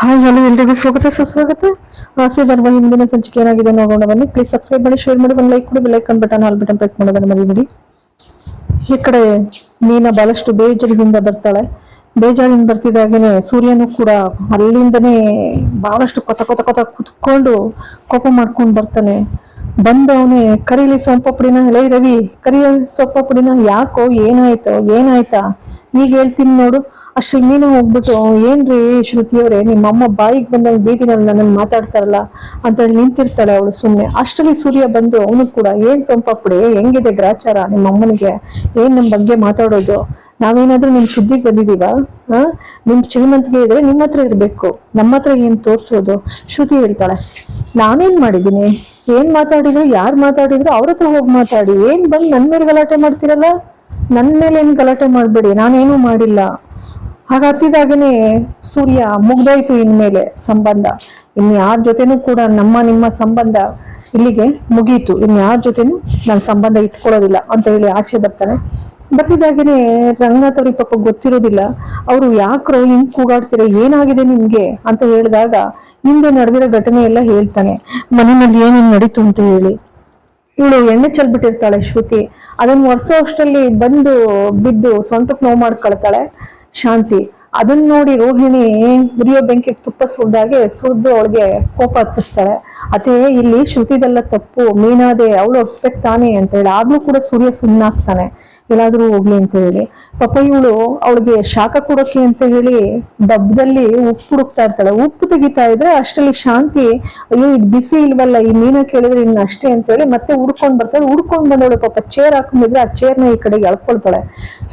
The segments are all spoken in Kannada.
ಹಾಯ್, ಹಲೋ, ಎಲ್ರಿಗೂ ಸ್ವಾಗತ ಸುಸ್ವಾಗತ ಆಸೆ ಧರ್ಮ ಹಿಂದಿನ ಸಂಚಿಕೆ ಏನಾಗಿದೆ ನೋಡೋಣ, ಬನ್ನಿ. ಪ್ಲೀಸ್ ಸಬ್ಸ್ಕ್ರೈಬ್ ಮಾಡಿ ಶೇರ್ ಮಾಡಿ, ಒಂದು ಲೈಕ್ ಕೊಡಿ like icon button all button press ಮಾಡೋದನ್ನ ಮರಿಬೇಡಿ ಈ ಕಡೆ ಮೀನ ಬಹಳಷ್ಟು ಬೇಜಾರಿನಿಂದ ಬರ್ತಾಳೆ. ಬೇಜಾರಿಂದ ಬರ್ತಿದ್ದಾಗೇನೆ ಸೂರ್ಯನು ಕೂಡ ಅಲ್ಲಿಂದನೇ ಬಹಳಷ್ಟು ಕೊತ ಕೊತ ಕೊತ ಕುತ್ಕೊಂಡು ಕೋಪ ಮಾಡ್ಕೊಂಡು ಬರ್ತಾನೆ. ಬಂದವನೇ, ಕರೀಲಿ ಸೊಂಪ ಪುಡಿನ, ಲೈ ರವಿ ಕರಿಯ ಸೊಪ್ಪ ಪುಡಿನ ಯಾಕೋ ಏನಾಯ್ತೋ, ಏನಾಯ್ತಾ? ಈಗ ಹೇಳ್ತೀನಿ ನೋಡು. ಅಷ್ಟು ನೀನು ಹೋಗ್ಬಿಟ್ಟು, ಏನ್ರಿ ಶ್ರುತಿಯವ್ರೆ ನಿಮ್ಮಮ್ಮ ಬಾಯಿಗೆ ಬಂದಂಗೆ ಬೀದಿನಲ್ಲಿ ನನ್ನ ಮಾತಾಡ್ತಾರಲ್ಲ? ಅಂತ ಹೇಳಿ ನಿಂತಿರ್ತಾಳೆ ಅವಳು ಸುಮ್ಮನೆ ಅಷ್ಟರಲ್ಲಿ ಸೂರ್ಯ ಬಂದು, ಅವನು ಕೂಡ ಏನ್ ಸೊಂಪಾಪುಡಿ ಹೆಂಗಿದೆ ಗ್ರಾಚಾರ ನಿಮ್ಮ ಅಮ್ಮನಿಗೆ? ಏನ್ ನಮ್ ಬಗ್ಗೆ ಮಾತಾಡೋದು? ನಾವೇನಾದ್ರೂ ನಿಮ್ ಸುದ್ದಿಗೆ ಬಂದಿದೀವ? ಹಾ ನಿಮ್ ಶ್ರೀಮಂತಿಗೆ ಇದ್ರೆ ನಿಮ್ಮ ಹತ್ರ ಇರ್ಬೇಕು. ನಮ್ಮ ಹತ್ರ ಏನ್ ತೋರ್ಸೋದು? ಶ್ರುತಿ ಹೇಳ್ತಾಳೆ, ನಾನೇನ್ ಮಾಡಿದೀನಿ ಏನ್ ಮಾತಾಡಿದ್ರು, ಯಾರು ಮಾತಾಡಿದ್ರು, ಅವ್ರ ಹತ್ರ ಹೋಗಿ ಮಾತಾಡಿ. ಏನ್ ಬಂದ್ ನನ್ ಮೇಲೆ ಗಲಾಟೆ ಮಾಡ್ತಿರಲ್ಲ? ನನ್ ಮೇಲೆ ಏನ್ ಗಲಾಟೆ ಮಾಡ್ಬೇಡಿ, ನಾನೇನು ಮಾಡಿಲ್ಲ. ಹಾಗ ಹತ್ತಿದಾಗನೇ ಸೂರ್ಯ ಮುಗ್ದೋಯ್ತು ಇನ್ಮೇಲೆ ಸಂಬಂಧ. ಇನ್ ಯಾರ ಜೊತೆನೂ ಕೂಡ ನಮ್ಮ ನಿಮ್ಮ ಸಂಬಂಧ ಇಲ್ಲಿಗೆ ಮುಗೀತು. ಇನ್ ಯಾರ ಜೊತೆನೂ ನಾನು ಸಂಬಂಧ ಇಟ್ಕೊಳ್ಳೋದಿಲ್ಲ ಅಂತ ಹೇಳಿ ಆಚೆ ಬರ್ತಾನೆ ಬರ್ತಿದ್ದಾಗೇನೆ ರಂಗನಾಥ್ ಅವ್ರಿಗೆ ಪಾಪ ಗೊತ್ತಿರೋದಿಲ್ಲ. ಅವರು ಯಾಕ್ರೋ ಹಿಂಗ್ ಕೂಗಾಡ್ತೀರ, ಏನಾಗಿದೆ ನಿಮ್ಗೆ ಅಂತ ಹೇಳಿದಾಗ ಹಿಂದೆ ನಡೆದಿರೋ ಘಟನೆ ಎಲ್ಲ ಹೇಳ್ತಾನೆ. ಮನೆಯಲ್ಲಿ ಏನೇನ್ ನಡೀತು ಅಂತ ಹೇಳಿ. ಇವಳು ಎಣ್ಣೆ ಚೆಲ್ಬಿಟ್ಟಿರ್ತಾಳೆ ಶ್ರುತಿ. ಅದನ್ನ ಒರೆಸೋ ಅಷ್ಟರಲ್ಲಿ ಬಂದು ಬಿದ್ದು ಸೊಂಟಕ್ಕೆ ನೋವು ಮಾಡ್ಕೊಳ್ತಾಳೆ. ಶಾಂತಿ. ಅದನ್ನ ನೋಡಿ ರೋಹಿಣಿ ಉರಿಯೋ ಬೆಂಕಿಗೆ ತುಪ್ಪ ಸುಡ್ದಾಗೆ ಸುರಿದು ಅವಳಿಗೆ ಕೋಪ ಹತ್ತಿಸ್ತಾಳೆ ಅದೇ ಇಲ್ಲಿ ಶ್ರುತಿದೆಲ್ಲ ತಪ್ಪು, ಮೀನಾದೆ ಅವಳು ಹೊಸ್ಬೇಕು ತಾನೆ ಅಂತ ಹೇಳಿ ಆಗ್ಲೂ ಕೂಡ ಸೂರ್ಯ ಸುಮ್ಮನಾಗ್ತಾನೆ ಎಲ್ಲಾದ್ರೂ ಹೋಗ್ಲಿ ಅಂತ ಹೇಳಿ. ಪಾಪ ಇವಳು ಅವಳಿಗೆ ಶಾಖ ಕೊಡೋಕೆ ಅಂತ ಹೇಳಿ ಡಬ್ಬದಲ್ಲಿ ಉಪ್ಪು ಹುಡುಕ್ತಾ ಇರ್ತಾಳೆ. ಉಪ್ಪು ತೆಗಿತಾ ಇದ್ರೆ ಅಷ್ಟರಲ್ಲಿ ಶಾಂತಿ, ಅಯ್ಯೋ, ಇದು ಬಿಸಿ ಇಲ್ವಲ್ಲ, ಈ ಮೀನ ಕೇಳಿದ್ರೆ ಇನ್ನು ಅಷ್ಟೇ ಅಂತ ಹೇಳಿ ಮತ್ತೆ ಹುಡ್ಕೊಂಡ್ ಬರ್ತಾಳೆ. ಹುಡ್ಕೊಂಡ್ ಬಂದವಳು ಪಾಪ ಚೇರ್ ಹಾಕೊಂಡಿದ್ರೆ ಆ ಚೇರ್ನ ಈ ಕಡೆಗೆ ಎಳ್ಕೊಳ್ತಾಳೆ.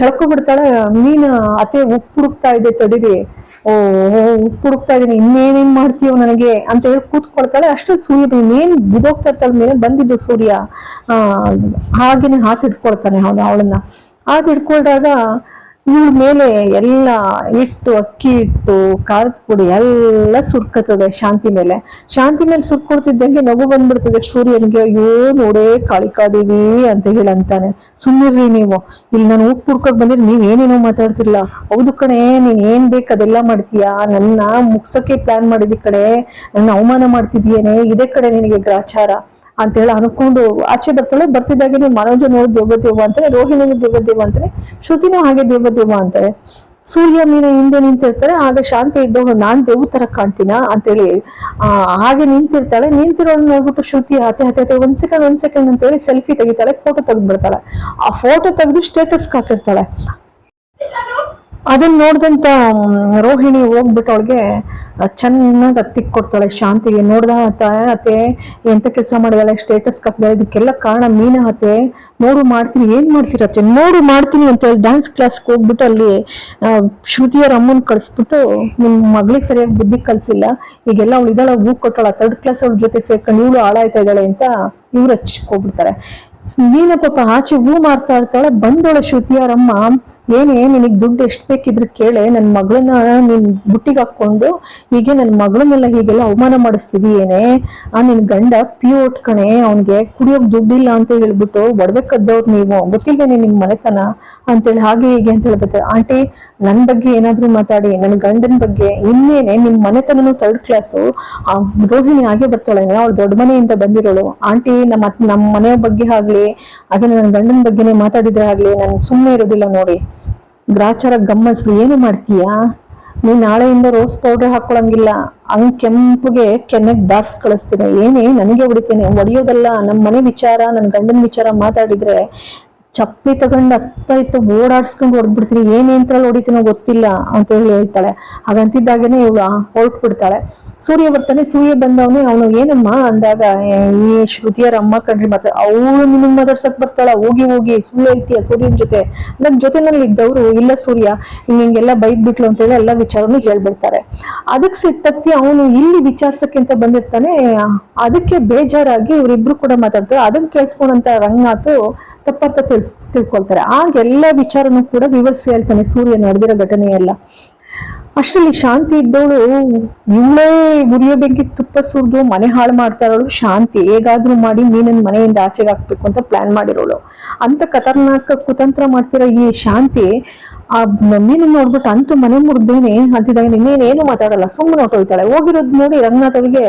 ಎಳ್ಕೊಂಡ್ಬಿಡ್ತಾಳೆ ಮೀನ ಅತೇ ಉಪ್ಪು ಹುಡುಕ್ತಾ ಇದೆ, ತಡೀರಿ. ಓ, ಹುಡುಕ್ತಾ ಇದೀನಿ, ಇನ್ನೇನೇನ್ ಮಾಡ್ತೀಯೋ ನನಗೆ ಅಂತ ಹೇಳಿ ಕೂತ್ಕೊಳ್ತಾಳೆ. ಅಷ್ಟು ಸೂರ್ಯ ಇನ್ನೇನ್ ಬಿದೋಗ್ತಾ ಇರ್ತಾಳ, ಮೇಲೆ ಬಂದಿದ್ದು ಸೂರ್ಯ. ಆ, ಹಾಗೇನೆ ಹಾತ್ ಇಟ್ಕೊಳ್ತಾನೆ ಅವನು, ಅವಳನ್ನ. ಹಾತ್ ಇಟ್ಕೊಂಡಾಗ ಇವಳ ಮೇಲೆ ಎಲ್ಲ ಹಿಟ್ಟು ಅಕ್ಕಿ ಹಿಟ್ಟು ಖಾರದ ಪುಡಿ ಎಲ್ಲ ಸುರ್ಕತ್ತದೆ ಶಾಂತಿ ಮೇಲೆ. ಶಾಂತಿ ಮೇಲೆ ಸುರ್ಕೊಡ್ತಿದ್ದಂಗೆ ನಗು ಬಂದ್ಬಿಡ್ತದೆ ಸೂರ್ಯನ್ಗೆ, ಅಯ್ಯೋ, ನೋಡೇ ಕಾಳಿಕಾದೇವಿ ಅಂತ ಹೇಳಂತಾನೆ ಸುಮ್ಮನಿರ್ರಿ ನೀವು. ಇಲ್ಲಿ ನಾನು ಉಪ್ಪು ಹುಡ್ಕೋಕ್ ಬಂದಿರಿ ನೀವ್ ಏನೇನೋ ಮಾತಾಡ್ತಿರ್ಲ. ಹೌದು ಕಣೆ, ನೀನ್ ಏನ್ ಬೇಕು ಅದೆಲ್ಲ ಮಾಡ್ತೀಯಾ? ನನ್ನ ಮುಗ್ಸಕ್ಕೆ ಪ್ಲಾನ್ ಮಾಡಿದಿ ಕಡೆ ನನ್ನ ಅವಮಾನ ಮಾಡ್ತಿದ್ಯೇನೆ ಇದೇ ಕಡೆ ನಿನಗೆ ಗ್ರಾಚಾರ. ಅಂತ ಹೇಳಿ ಅನ್ಕೊಂಡು ಆಚೆ ಬರ್ತಾಳೆ. ಬರ್ತಿದ್ದಾಗೆ ಮನೋಜ ನೋಡಿ ಅಂತಾರೆ ರೋಹಿಣಿನ ದೇವ ದೇವ ಅಂತಾರೆ ಶ್ರುತಿನೂ ಹಾಗೆ ದೇವದೇವ ಅಂತಾರೆ ಸೂರ್ಯ ಮೀನ ಹಿಂದೆ ನಿಂತಿರ್ತಾರೆ ಆಗ ಶಾಂತಿ ಇದ್ದವಳು ನಾನ್ ದೇವ್ ತರ ಕಾಣ್ತೀನ ಅಂತೇಳಿ, ಆ, ಹಾಗೆ ನಿಂತಿರ್ತಾಳೆ. ನಿಂತಿರೋನ್ ನೋಡ್ಬಿಟ್ಟು ಶ್ರುತಿ ಅತೆ ಅತೆ ಒಂದ್ ಸೆಕೆಂಡ್ ಒಂದ್ ಸೆಕೆಂಡ್ ಅಂತೇಳಿ ಸೆಲ್ಫಿ ತೆಗಿತಾಳೆ ಫೋಟೋ ತೆಗೆದ್ಬಿಡ್ತಾಳೆ. ಆ ಫೋಟೋ ತೆಗೆದು ಸ್ಟೇಟಸ್ ಹಾಕಿರ್ತಾಳೆ. ಅದನ್ನ ನೋಡಿದಂತ ರೋಹಿಣಿ ಹೋಗ್ಬಿಟ್ಟು ಅವಳಿಗೆ ಚೆನ್ನಾಗಿ ಹತ್ತಿಕ್ ಕೊಡ್ತಾಳೆ, ಶಾಂತಿಗೆ. ನೋಡ್ದ ಅತ್ತೆ ಎಂತ ಕೆಲಸ ಮಾಡಿದಾಳೆ ಸ್ಟೇಟಸ್ ಕಪ್ಪಿದಾಳೆ ಇದಕ್ಕೆಲ್ಲ ಕಾರಣ ಮೀನ ಅತ್ತೆ ನೋಡು, ಮಾಡ್ತೀನಿ. ಏನ್ ಮಾಡ್ತೀರತ್ತೆ ನೋಡು, ಮಾಡ್ತೀನಿ ಅಂತ ಹೇಳಿ ಡ್ಯಾನ್ಸ್ ಕ್ಲಾಸ್ಗೆ ಹೋಗ್ಬಿಟ್ಟು ಅಲ್ಲಿ ಶ್ರುತಿಯರ್ ಅಮ್ಮನ್ ಕಳಿಸ್ಬಿಟ್ಟು ನಿಮ್ಮ ಮಗಳಿಗೆ ಸರಿಯಾಗಿ ಬುದ್ಧಿ ಕಲ್ಸಿಲ್ಲ. ಈಗೆಲ್ಲ ಅವಳು ಇದ್ದಾಳೆ, ಹೂ ಕೊಟ್ಟಾಳ. ಥರ್ಡ್ ಕ್ಲಾಸ್ ಅವ್ಳ ಜೊತೆ ಸೇರ್ಕೊಂಡು ಇವಳು ಹಾಳಾಯ್ತಾ ಇದ್ದಾಳೆ ಅಂತ ಇವ್ರು ಹಚ್ಕೋಬಿಡ್ತಾರೆ. ನೀನ ಪಾಪ ಆಚೆ ಹೂ ಮಾರ್ತಾ ಇರ್ತಾಳೆ, ಬಂದೋಳ ಶ್ರುತಿಯಾರಮ್ಮ ಏನೇ, ನಿನಗ್ ದುಡ್ಡು ಎಷ್ಟ್ ಬೇಕಿದ್ರು ಕೇಳೆ, ನನ್ ಮಗಳನ್ನ ನೀನ್ ಬುಟ್ಟಿಗೆ ಹಾಕೊಂಡು ಹೀಗೆ ನನ್ ಮಗಳನ್ನೆಲ್ಲ ಹೀಗೆಲ್ಲ ಅವಮಾನ ಮಾಡಿಸ್ತಿದೀಯೇನೆ ಆ ನಿನ್ ಗಂಡ ಪಿ ಕಣೆ, ಅವ್ನ್ಗೆ ಕುಡಿಯೋಕ್ ದುಡ್ಡಿಲ್ಲ ಅಂತ ಹೇಳ್ಬಿಟ್ಟು ಒಡ್ಬೇಕದ್ದವ್ರು ಕದ್ದವ್ರು ನೀವು ಗೊತ್ತಿಲ್ವೇನೆ ನಿಮ್ ಮನೆತನ? ಅಂತೇಳಿ ಹಾಗೆ ಹೀಗೆ ಅಂತ ಹೇಳ್ಬಿಟ್ಟು ಆಂಟಿ, ನನ್ ಬಗ್ಗೆ ಏನಾದ್ರೂ ಮಾತಾಡಿ ನನ್ನ ಗಂಡನ ಬಗ್ಗೆ ಇನ್ನೇನೆ ನಿಮ್ ಮನೆತನನು ಥರ್ಡ್ ಕ್ಲಾಸು ರೋಹಿಣಿ ಹಾಗೆ ಬರ್ತಾಳೆ ಅವ್ಳು ದೊಡ್ಡ ಮನೆಯಿಂದ ಬಂದಿರೋಳು. ಆಂಟಿ, ನಮ್ಮ ನಮ್ಮ ಮನೆಯ ಬಗ್ಗೆ ಆಗ್ಲಿ, ಹಾಗೆ ನನ್ನ ಗಂಡನ ಬಗ್ಗೆನೇ ಮಾತಾಡಿದ್ರೆ ಆಗ್ಲಿ, ನಾನು ಸುಮ್ಮನೆ ಇರೋದಿಲ್ಲ ನೋಡಿ. ಗ್ರಾಚಾರ ಗಮ್ಮತ್ ಏನು ಮಾಡ್ತೀಯಾ? ನೀನ್ ನಾಳೆಯಿಂದ ರೋಸ್ ಪೌಡರ್ ಹಾಕೊಳಂಗಿಲ್ಲ. ಹಂಗ್ ಕೆಂಪುಗೆ ಕೆನ್ನೆಗ್ ಬಾರ್ಸ್ ಕಳಿಸ್ತೀನಿ. ಏನೇ, ನನಗೆ ಹೊಡಿತೀನಿ. ಹೊಡಿಯೋದಲ್ಲ. ನಮ್ಮ ಮನೆ ವಿಚಾರ ನನ್ನ ಗಂಡನ ವಿಚಾರ ಮಾತಾಡಿದ್ರೆ ಚಪ್ಪಲಿ ತಗೊಂಡು ಹತ್ತ ಇತ್ತು ಓಡಾಡ್ಸ್ಕೊಂಡು ಹೊಡ್ಬಿಡ್ತೀನಿ ಏನೇಂತ್ರಲ್ಲಿ ಹೊಡಿತೀನೋ ಗೊತ್ತಿಲ್ಲ ಅಂತ ಹೇಳಿ ಹೇಳ್ತಾಳೆ. ಹಾಗಂತಿದ್ದಾಗೇನೆ ಇವಳು ಹೊರಟ್ಬಿಡ್ತಾಳೆ. ಸೂರ್ಯ ಬರ್ತಾನೆ ಸೂರ್ಯ ಬಂದವನೇ ಅವನು ಏನಮ್ಮ ಅಂದಾಗ ಈ ಶ್ರುತಿಯರ ಅಮ್ಮ ಕಣ್ರಿ ಮಾತ್ರ ಅವಳು ನಿನ್ನ ಮಾತಾಡ್ಸಕ್ ಬರ್ತಾಳ? ಹೋಗಿ ಹೋಗಿ, ಸುಳ್ಳು ಐತಿಯ ಸೂರ್ಯನ ಜೊತೆ. ನನ್ ಜೊತೆನಲ್ಲಿ ಇದ್ದವ್ರು ಇಲ್ಲ ಸೂರ್ಯ ಹಿಂಗ್ ಹಿಂಗೆಲ್ಲ ಬೈದ್ ಬಿಟ್ಲು ಅಂತ ಹೇಳಿ ಎಲ್ಲ ವಿಚಾರನು ಹೇಳ್ಬಿಡ್ತಾರೆ. ಅದಕ್ಕೆ ಸಿಟ್ಟತ್ತಿ ಅವನು ಇಲ್ಲಿ ವಿಚಾರ್ಸಕ್ಕೆ ಅಂತ ಬಂದಿರ್ತಾನೆ. ಅದಕ್ಕೆ ಬೇಜಾರಾಗಿ ಇವರಿಬ್ರು ಕೂಡ ಮಾತಾಡ್ತಾರೆ. ಅದನ್ನ ಕೇಳಿಸ್ಕೊಂಡಂತ ರಂಗನಾಥ್ ತಪ್ಪತ್ತ ತಿಳ್ಸ್ ತಿಳ್ಕೊಳ್ತಾರೆ. ಆಗೆಲ್ಲ ವಿಚಾರನೂ ಕೂಡ ವಿವರಿಸಿ ಹೇಳ್ತಾನೆ ಸೂರ್ಯ ನಡೆದಿರೋ ಘಟನೆ ಎಲ್ಲ ಅಷ್ಟರಲ್ಲಿ ಶಾಂತಿ ಇದ್ದವಳು ಇವಳೇ ಉರಿಯೋ ಬೆಂಕಿ ತುಪ್ಪ ಸುರಿದು ಮನೆ ಹಾಳು ಮಾಡ್ತಾ ಇರೋಳು. ಶಾಂತಿ ಹೇಗಾದ್ರೂ ಮಾಡಿ ಮೀನನ್ ಮನೆಯಿಂದ ಆಚೆಗೆ ಹಾಕ್ಬೇಕು ಅಂತ ಪ್ಲಾನ್ ಮಾಡಿರೋಳು. ಅಂತ ಖತರ್ನಾಕ ಕುತಂತ್ರ ಮಾಡ್ತಿರೋ ಈ ಶಾಂತಿ ಆ ಮೀನನ್ನ ನೋಡ್ಬಿಟ್ಟು ಅಂತೂ ಮನೆ ಮುರಿದೇನೆ ಅಂತಿದ್ದಾಗ ನೀನೇನು ಮಾತಾಡಲ್ಲ ಸುಮ್ಮನೆ ಹೊಟ್ಟೋಯ್ತಾಳೆ ಹೋಗಿರೋದ್ ನೋಡಿ ರಂಗನಾಥ್ ಅವ್ರಿಗೆ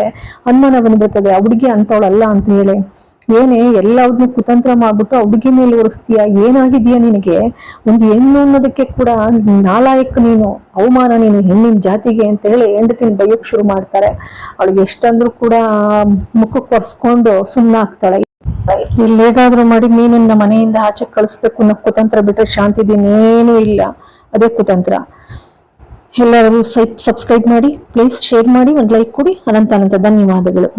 ಅನುಮಾನ ಬಂದ್ಬಿಡ್ತದೆ ಆ ಹುಡುಗಿ ಅಂತವಳಲ್ಲ ಅಂತ ಹೇಳಿ. ಏನೇ ಎಲ್ಲವನ್ನೂ ಕುತಂತ್ರ ಮಾಡ್ಬಿಟ್ಟು ಆ ಹುಡುಗಿ ಮೇಲೆ ಒರೆಸ್ತೀಯ? ಏನಾಗಿದೀಯ ನಿನಗೆ? ಒಂದು ಹೆಣ್ಣು ಅನ್ನೋದಕ್ಕೆ ಕೂಡ ನಾಲಾಯಕ್ ನೀನು, ಅವಮಾನ ನೀನು ಹೆಣ್ಣಿನ ಜಾತಿಗೆ ಅಂತ ಹೇಳಿ ಹೆಂಡತಿನ ಬೈಯಕ್ ಶುರು ಮಾಡ್ತಾರೆ. ಅವಳಿಗೆ ಎಷ್ಟಂದ್ರೂ ಕೂಡ ಮುಖಕ್ಕೆ ಒರೆಸ್ಕೊಂಡು ಸುಮ್ಮನಾಗ್ತಾಳೆ ಇಲ್ಲಿ ಹೇಗಾದ್ರೂ ಮಾಡಿ ಮೀನನ್ನ ಮನೆಯಿಂದ ಆಚೆ ಕಳಿಸ್ಬೇಕು ಅನ್ನೋ ಕುತಂತ್ರ ಬಿಟ್ರೆ ಶಾಂತಿದಿನೇನೂ ಇಲ್ಲ. ಅದೇ ಕುತಂತ್ರ. ಎಲ್ಲರೂ ಸೈಟ್ ಸಬ್ಸ್ಕ್ರೈಬ್ ಮಾಡಿ, ಪ್ಲೀಸ್ ಶೇರ್ ಮಾಡಿ, ಒಂದು ಲೈಕ್ ಕೊಡಿ. ಅನಂತ ಅನಂತ ಧನ್ಯವಾದಗಳು.